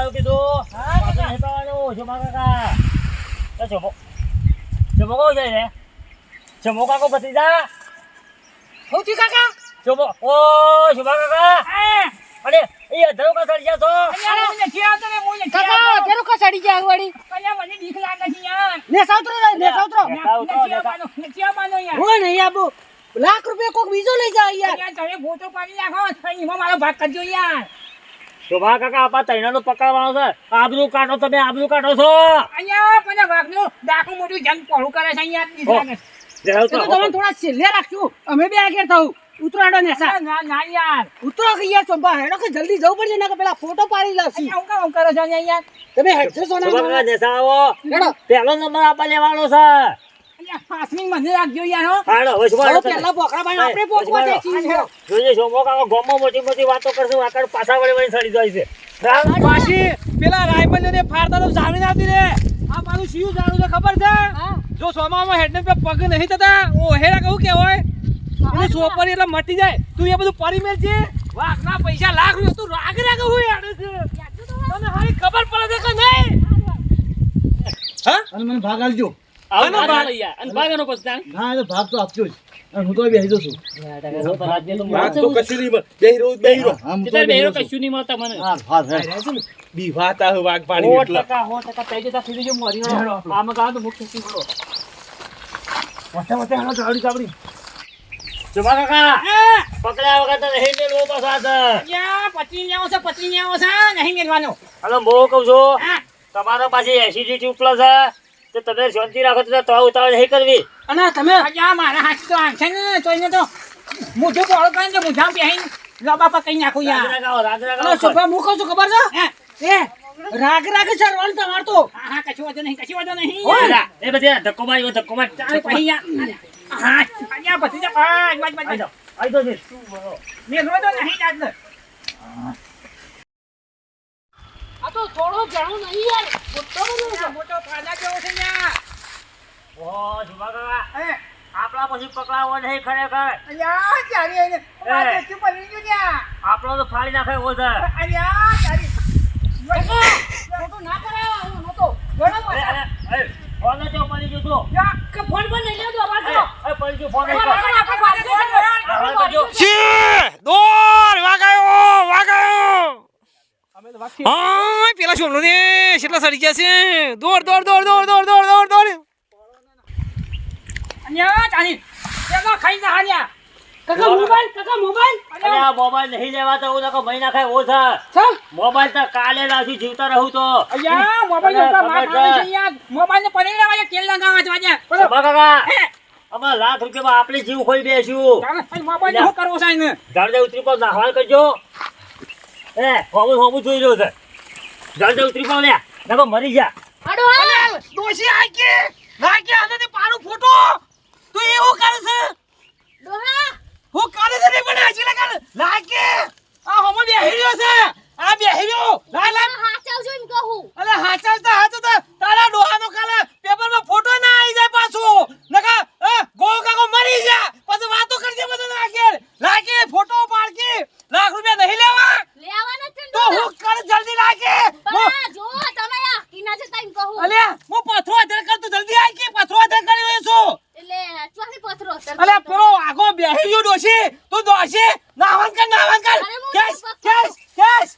આવ્યો કીધું. પાછો નહીં પાવાનું જમા કાકા. તો જમો. જમો કહો છે ને જમો કાકો પતી જા હું છું કાકા? જમો. ઓ જમા કાકા. અરે એ અધરો કા સડી જાતો કાકા અધરો કા સડી જા વળી અલ્યા મને બીક લાગે છે યાર. ને સાઉતરો ને સાઉતરો ને સાઉતરો ને ચિયાબાનો યાર હું નહીં આબુ લાખ રૂપિયા કોક બીજો લઈ જા યાર. યાર તમે ફોટો પાડી નાખો એમાં મારો ભાગ કરજો યાર. જમા કાકા, આપા તૈણાનું પકડવાનો છે. આબરૂ કાઢો તમે, આબરૂ કાઢો છો. અહીંયા પેલા વાઘનું ડાકું મોટું જંગ પહોળું કરે છે અહીંયા. જરા તો. તમે થોડા છેલ્લે રાખશું અમે બે આગળ થવું ઉતરાડો ને સા ના, ના, ના યાર. ઉતરો કે યાર ચોંપા હેડો કે જલ્દી જવું પડશે ને પેલા ફોટો પાડી લાવશી અહીંયા હું કામ કરો છો અહીંયા યાર? તમે કાકા, સોના નેસા આવો. હેડો પહેલો નંબર આપા લેવાનો છે અહીંયા મને રાખજો યાર હો. હવે શું ચાલો વાળો તમે? પેલા બોકડા બાણ આપણે પોકવા દે છીએ જોઈએ કાકો ગામમાં મોટી મોટી વાતો કરશે વાકડ પાછા વળી વળી સડી જાય છે. પાછી પેલા રાયબંધ ને ફાડતા તો જામીન આવતી રે. આ પાછું શિયું જાણું છે ખબર છે? જો સોમામાં હેડને પે પગ નહીં થતા. ઓહેરા હેરા કહું કેવાય એને સોપરી એટલે મટી જાય. તું એ બધું પરી મેલ છે? વાઘના પૈસા લાખ રૂપિયા. તું રાગ રાગ હું યાડે છે. તને હારી ખબર પડે છે કે નહીં? હા અને મને ભાગ આલજો આનો ભાગ. અને ભાગનો પછી ના એ ભાગ તો આપજો જ. અને હું તો બેસી જઉં છું. ભાગ તો કશું નહીં મળે બેહી રહું બેહી રહું. હા, હું તો બેસી કશું નહીં મળતા મને. હા, હા, હા. બીવાતા હે વાઘ પાણી એટલે. ટકા સો ટકા થઈ જતા સીધી જો મરી ગયો. આમાં તો મુખ્ય શું કરો? વચ્ચે વચ્ચે હાલો ચાવડી ચાવડી. જમા કાકા પકડ્યા વગર તો નહીં મેળવો પાછો હાથ. અહીંયા પચી છે પચી લેવો છે નહીં મેળવાનો. હાલો હું કહું છું હા. પાસે એસિડિટી ઉપલા છે. તો તમે શાંતિ રાખો તો તો ઉતાવળ નહીં કરવી. અને તમે આ મારા હાથ તો આમ છે ને તો એને તો મોઢું પહોળું કરીને તો મોઢામાં પહેરીને લોબા પર કઈ નાખું રાગ યાર રાગ રાગાવો. સોફા હું છું ખબર છે? એ રાગ રાગ સરવાનું તમાર તો. હા હા કશું વાંધો નહીં કશું વાંધો નહીં. એ બધા ધક્કો માર્યો ધક્કો માર ચાલ પછી હા અહીંયા પછી જા આ બસ વાત આઈ જાઓ જી. મેળવો તો નહીં જાત આ તો થોડો જાણું નહીં યાર. મોટો બધો મોટો અહીંયા ઓહો જુબા કાકા હે આપણા પછી પકડાવો નહીં ખરેખર. અહીંયા ચારી એને મારે ચૂપ રહી ગયો ને આપણો તો ફાડી નાખે ઓ સર અહીંયા ચારી મોટો ના કરે હું નતો ઘણો પડે ફોન તો પડી ગયો તો. ફોન પણ નહીં લેતો આ બાજુ પડી ગયો ફોન. હા પેલા છોમલો ને કેટલા સડી ગયા છે? દોડ દોડ દોડ દોડ દોડ દોડ દોડ દોડ. અન્યા ચાલી એમાં ખાઈ જા હાન્યા કાકા મોબાઈલ કાકા મોબાઈલ? અરે, આ મોબાઈલ નહીં લેવા તો હું નકર મહિના ખાય ઓછા મોબાઈલ તો કાલે લાવશું જીવતા રહું તો. અયા મોબાઈલ ઉપર માર ખાવે છે. યાર મોબાઈલ ને પડી લેવા તેલ લગાવવા જવા બરોબર જુમા કાકા? અમે લાખ રૂપિયામાં આપણે જીવ ખોઈ બેસ્યું. મોબાઈલ શું કરવો છે ને જાડે ઉતરી પર નાહવાન કરજો. એ હોવું હોવું જોઈ રહ્યો છે. જાડે ઉતરી પાવ લે. નકો મરી જા. આડો હાલ. દોશી આકે નાકે આને પાડું ફોટો. તું એવું કરે છે? ડોહા. હું કાલે છે ને પણ આજી લગા લાકે આ હમો બેહી રહ્યો છે. આ બેહી રહ્યો. લા લા કે પથરો અધર કરી છું? એટલે ચોથી પથરો અધર અરે પેલો આગો બેહી ગયો ડોશી. તું દોશી નાવન કર નાવન કર. કેસ કેસ કેસ.